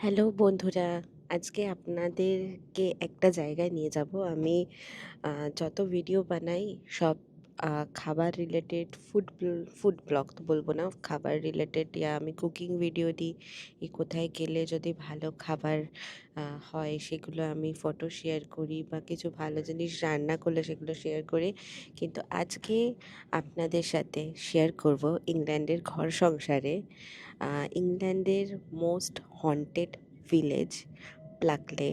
Hello বন্ধুরা আজকে আপনাদেরকে একটা জায়গায় নিয়ে যাব। আমি যত ভিডিও বানাই সব খাবার রিলেটেড ফুড ফুড ব্লগ তো বলব না। খাবার রিলেটেড ইয়া আমি কুকিং ভিডিও দিই। কোথায় গেলে যদি ভালো খাবার হয় সেগুলো আমি ফটো শেয়ার করি বা কিছু ভালো জিনিস রান্না করলে সেগুলো শেয়ার করি। কিন্তু আজকে আপনাদের সাথে শেয়ার করব ইংল্যান্ডের ঘর সংসারে। ইংল্যান্ডের মোস্ট হন্টেড ভিলেজ প্লাকলে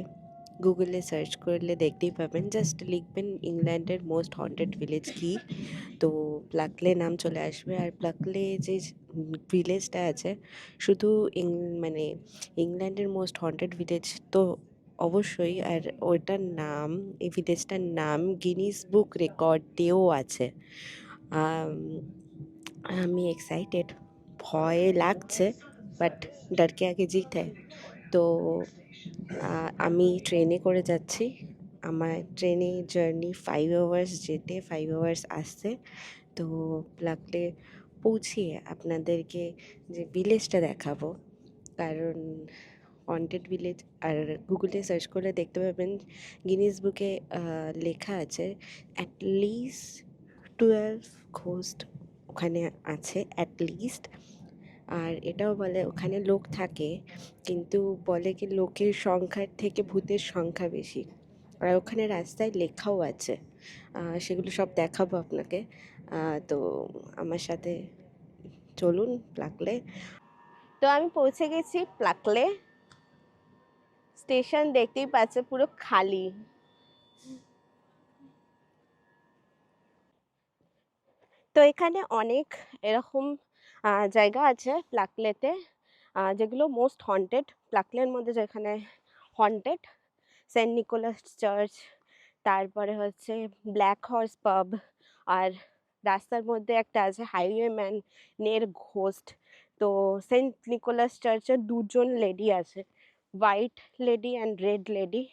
গুগলে সার্চ করলে দেখতেই পাবেন। জাস্ট লিখবেন ইংল্যান্ডের মোস্ট হন্টেড ভিলেজ কি। তো প্লাকলে নাম চলে আসবে। আর প্লাকলে যে ভিলেজটা আছে, শুধু মানে ইংল্যান্ডের মোস্ট হন্টেড ভিলেজ তো অবশ্যই। আর ওইটার নাম, এই ভিলেজটার নাম গিনিস বুক রেকর্ড রেকর্ডেও আছে। আমি এক্সাইটেড ভয় লাগছে বাট ডর কে আগে জিত। তো আমি ট্রেনে করে যাচ্ছি। আমার ট্রেনে জার্নি ফাইভ আওয়ার্স যেতে ফাইভ আওয়ার্স আসতে। তো লাগলে পৌঁছিয়ে আপনাদেরকে যে ভিলেজটা দেখাবো, কারণ হন্টেড ভিলেজ আর গুগলে সার্চ করলে দেখতে পাবেন গিনিস বুকে লেখা আছে অ্যাটলিস্ট টুয়েলভ ঘোস্ট ওখানে আছে অ্যাটলিস্ট আর এটাও বলে ওখানে লোক থাকে, কিন্তু বলে কি লোকের সংখ্যার থেকে ভূতের সংখ্যা বেশি। আর ওখানে রাস্তায় লেখাও আছে সেগুলো সব দেখাবো আপনাকে। তো আমার সাথে চলুন প্লাকলে। তো আমি পৌঁছে গেছি প্লাকলে। স্টেশন দেখতেই পাচ্ছে পুরো খালি। তো এখানে অনেক এরকম জায়গা আছে প্লাকলেতে যেগুলো মোস্ট হন্টেড প্লাকলের মধ্যে যেখানে হন্টেড সেন্ট নিকোলাস চার্চ তারপরে হচ্ছে ব্ল্যাক হর্স পাব আর রাস্তার মধ্যে একটা আছে হাইওয়ে ম্যান নের ঘোস্ট তো সেন্ট নিকোলাস চার্চের দুজন লেডি আছে white lady and red lady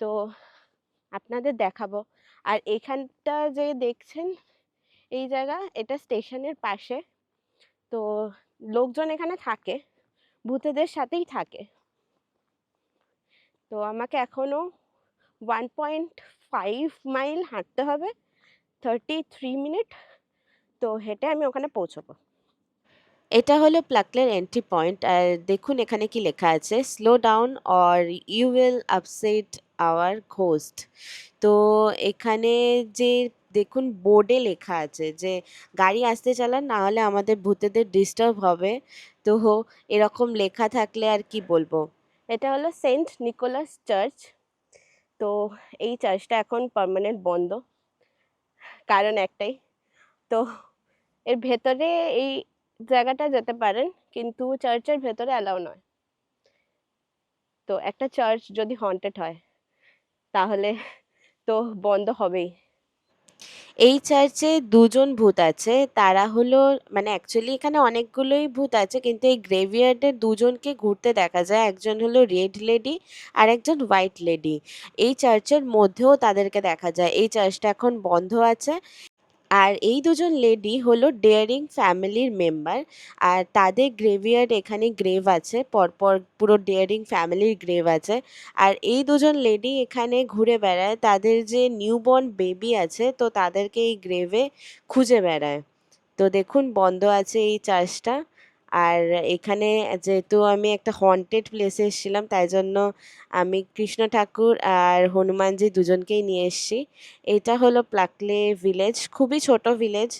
তো আপনাদের দেখাবো। আর এখানটা যে দেখছেন, এই জায়গা, এটা স্টেশনের পাশে। তো লোকজন এখানে থাকে, ভূতেদের সাথেই থাকে। তো আমাকে এখনও ওয়ান পয়েন্ট ফাইভ মাইল হাঁটতে হবে থার্টি থ্রি মিনিট তো হেঁটে আমি ওখানে পৌঁছবো। এটা হলো প্লাকলের এন্ট্রি পয়েন্ট আর দেখুন এখানে কি লেখা আছে slow down or you will upset our ghost তো এখানে যে দেখুন বোর্ডে লেখা আছে যে, গাড়ি আসতে চালান, না হলে আমাদের ভূতেদের ডিস্টার্ব হবে। তো এরকম লেখা থাকলে আর কি বলব? এটা হলো সেন্ট নিকোলাস চার্চ। তো এই চার্চটা এখন পার্মানেন্ট বন্ধ। কারণ একটাই। তো এর ভেতরে এই জায়গাটা যেতে পারেন, কিন্তু চার্চের ভেতরে অ্যালাউ নয়। তো একটা চার্চ যদি হন্টেড হয়, তাহলে তো বন্ধ হবেই। এই চার্চে দুজন ভূত আছে। তারা হলো মানে অ্যাকচুয়ালি এখানে অনেকগুলোই ভূত আছে, কিন্তু এই গ্রেভিয়ার্ডে দুজনকে ঘুরতে দেখা যায়। একজন হলো রেড লেডি আর একজন হোয়াইট লেডি এই চার্চের মধ্যেও তাদেরকে দেখা যায়। এই চার্চটা এখন বন্ধ আছে। আর এই দুজন লেডি হলো ডেয়ারিং ফ্যামিলির মেম্বার আর তাদের গ্রেভিয়ার এখানে গ্রেভ আছে, পরপর পুরো ডেয়ারিং ফ্যামিলির গ্রেভ আছে। আর এই দুজন লেডি এখানে ঘুরে বেড়ায়, তাদের যে নিউবর্ন বেবি আছে, তো তাদেরকে এই গ্রেভে খুঁজে বেড়ায়। তো দেখুন, বন্ধ আছে এই চার্চটা আর এখানে যেহেতু আমি একটা হন্টেড প্লেসে এসেছিলাম, তাই জন্য আমি কৃষ্ণ ঠাকুর আর হনুমানজি দুজনকেই নিয়ে এসেছি। এটা হলো প্লাকলে ভিলেজ খুবই ছোট ভিলেজ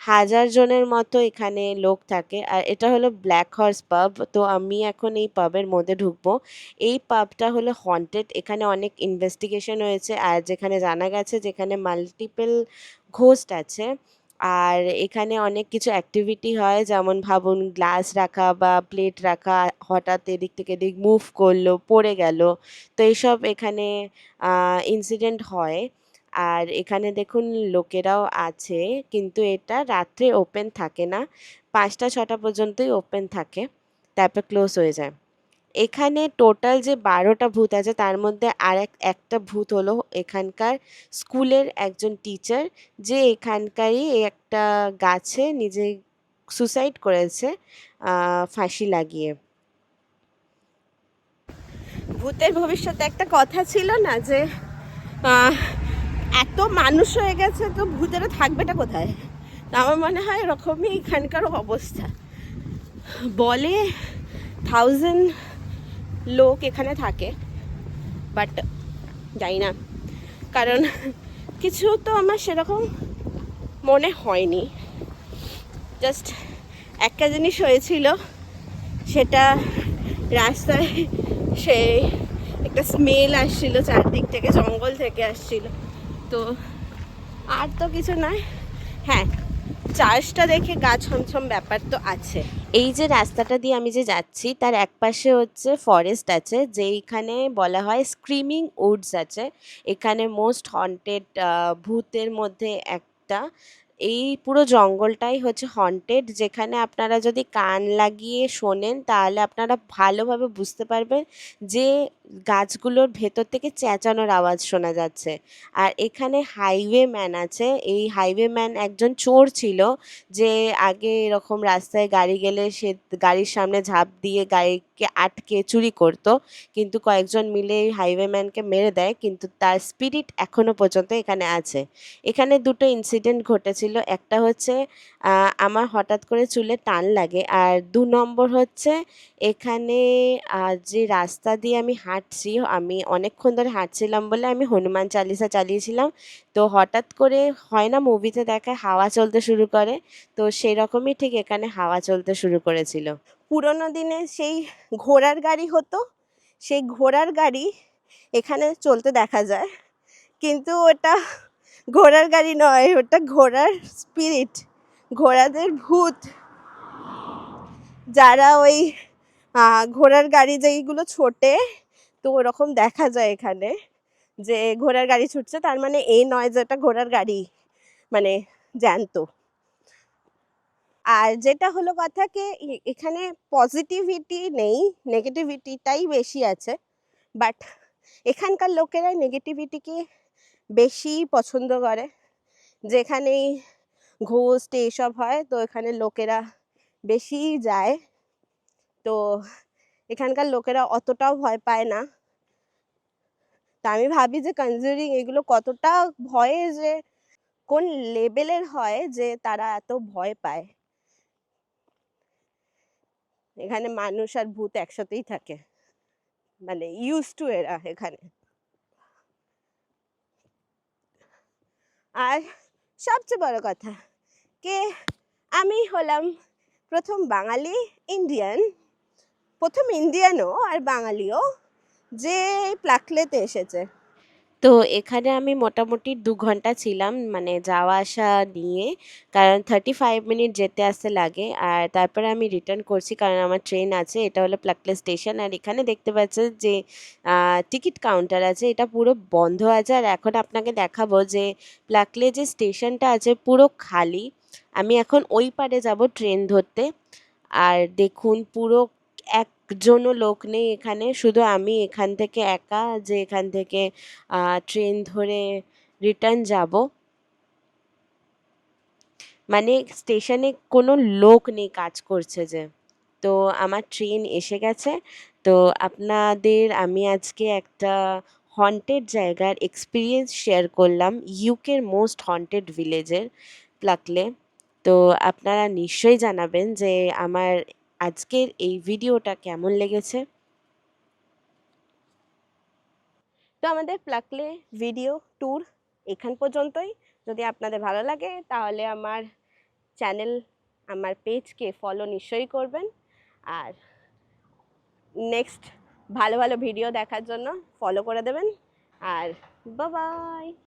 হাজার জনের মতো এখানে লোক থাকে। আর এটা হলো ব্ল্যাক হর্স পাব তো আমি এখন এই পাবের মধ্যে ঢুকবো। এই পাবটা হলো হন্টেড এখানে অনেক ইনভেস্টিগেশন হয়েছে। আর যেখানে জানা গেছে, যেখানে মাল্টিপল ঘোস্ট আছে আর এখানে অনেক কিছু অ্যাক্টিভিটি হয়, যেমন ভাবুন গ্লাস রাখা বা প্লেট রাখা, হঠাৎ এদিক থেকে এদিক মুভ করল, পড়ে গেল। তো এইসব এখানে ইনসিডেন্ট হয়। আর এখানে দেখুন লোকেরাও আছে, কিন্তু এটা রাত্রে ওপেন থাকে না। পাঁচটা, ছটা পর্যন্তই ওপেন থাকে, তারপর ক্লোজ হয়ে যায়। এখানে টোটাল যে বারোটা ভূত আছে, তার মধ্যে আর একটা ভূত হলো এখানকার স্কুলের একজন টিচার যে এখানকারই একটা গাছে নিজে সুসাইড করেছে ফাঁসি লাগিয়ে। ভূতের ভবিষ্যতে একটা কথা ছিল না যে এত মানুষ হয়ে গেছে তো ভূতেরা থাকবেটা কোথায়? আমার মনে হয় এরকমই এখানকার অবস্থা। বলে থাউজেন্ড লোক এখানে থাকে বাট জানি না। কারণ কিছু তো আমার সেরকম মনে হয়নি। জাস্ট একটা জিনিস হয়েছিল, সেটা রাস্তায় সে একটা স্মেল আসছিল, চারদিক থেকে, জঙ্গল থেকে আসছিল। তো আর তো কিছু নয়। হ্যাঁ চার্চটা দেখে গা ছমছম ব্যাপার তো আছে। এই যে রাস্তাটা দিয়ে আমি যে যাচ্ছি, তার একপাশে হচ্ছে ফরেস্ট আছে, যেইখানে বলা হয় স্ক্রিমিং উডস আছে। এখানে মোস্ট হন্টেড ভূতের মধ্যে একটা। এই পুরো জঙ্গলটাই হচ্ছে হন্টেড যেখানে আপনারা যদি কান লাগিয়ে শোনেন, তাহলে আপনারা ভালোভাবে বুঝতে পারবেন যে গাছগুলোর ভেতর থেকে চেঁচানোর আওয়াজ শোনা যাচ্ছে। আর এখানে হাইওয়ে ম্যান আছে। এই হাইওয়ে ম্যান একজন চোর ছিল যে আগে এরকম রাস্তায় গাড়ি গেলে সে গাড়ির সামনে ঝাঁপ দিয়ে গাড়িকে আটকে চুরি করত। কিন্তু কয়েকজন মিলে এই হাইওয়ে ম্যানকে মেরে দেয়। কিন্তু তার স্পিরিট এখনও পর্যন্ত এখানে আছে। এখানে দুটো ইনসিডেন্ট ঘটেছিল। একটা হচ্ছে আমার হঠাৎ করে চুলে টান লাগে। আর দু নম্বর হচ্ছে, এখানে যে রাস্তা দিয়ে আমি হাঁটছি, আমি অনেকক্ষণ ধরে হাঁটছিলাম বলে আমি হনুমান চালিসা চালিয়েছিলাম। তো হঠাৎ করে হয় না মুভিতে দেখায় হাওয়া চলতে শুরু করে, তো সেই রকমই ঠিক এখানে হাওয়া চলতে শুরু করেছিল। পুরোনো দিনে সেই ঘোড়ার গাড়ি হতো, সেই ঘোড়ার গাড়ি এখানে চলতে দেখা যায়। কিন্তু ওটা ঘোড়ার গাড়ি নয়, ওটা ঘোড়ার স্পিরিট ঘোড়াদের ভূত। যারা ওই ঘোড়ার গাড়ি যেইগুলো ছোটে তো ওরকম দেখা যায় এখানে যে ঘোড়ার গাড়ি ছুটছে, তার মানে এই নয় যে ওটা ঘোড়ার গাড়ি মানে জ্যান্ত। আর যেটা হলো কথা কি এখানে পজিটিভিটি নেই নেগেটিভিটিটাই বেশি আছে বাট এখানকার লোকেরা নেগেটিভিটিকে বেশি পছন্দ করে। যেখানেই ঘোস্ট এইসব হয়, তো এখানে লোকেরা বেশি যায়। তো এখানকার লোকেরা অতটাও ভয় পায় না। তা আমি ভাবি যে কনজিউরিং এগুলো কতটা ভয়ে যে, কোন লেভেলের হয় যে তারা এত ভয় পায়। এখানে মানুষ আর ভূত একসাথেই থাকে। মানে ইউজ টু এরা এখানে। আর সবচেয়ে বড় কথা, কে? আমি হলাম প্রথম বাঙালি ইন্ডিয়ান প্রথম ইন্ডিয়ানও আর বাঙালিও যে প্লাকলেতে এসেছে। তো এখানে আমি মোটামুটি দু ঘণ্টা ছিলাম মানে যাওয়া আসা নিয়ে, কারণ থার্টি ফাইভ মিনিট যেতে আসতে লাগে। আর তারপরে আমি রিটার্ন করছি, কারণ আমার ট্রেন আছে, এটা হলো প্লাকলে স্টেশন। আর এখানে দেখতে পাচ্ছেন যে টিকিট কাউন্টার আছে, এটা পুরো বন্ধ আছে। আর এখন আপনাকে দেখাবো যে প্লাকলে যে স্টেশনটা আছে পুরো খালি। আমি এখন ওই পারে যাব ট্রেন ধরতে। আর দেখুন পুরো একজনও লোক নেই এখানে। শুধু আমি এখান থেকে একা যে এখান থেকে ট্রেন ধরে রিটার্ন যাব। মানে স্টেশনে কোনো লোক নেই কাজ করছে যে। তো আমার ট্রেন এসে গেছে। তো আপনাদের আমি আজকে একটা হন্টেড জায়গার এক্সপিরিয়েন্স শেয়ার করলাম। ইউকের মোস্ট হন্টেড ভিলেজের প্লাকলে তো আপনারা নিশ্চয়ই জানাবেন যে আমার আজকের এই ভিডিওটা কেমন লেগেছে? তো আমাদের প্লাকলে ভিডিও ট্যুর এখান পর্যন্তই। যদি আপনাদের ভালো লাগে, তাহলে আমার চ্যানেল আমার পেজকে ফলো নিশ্চয়ই করবেন। আর নেক্সট ভালো ভালো ভিডিও দেখার জন্য ফলো করে দেবেন। আর বাবাই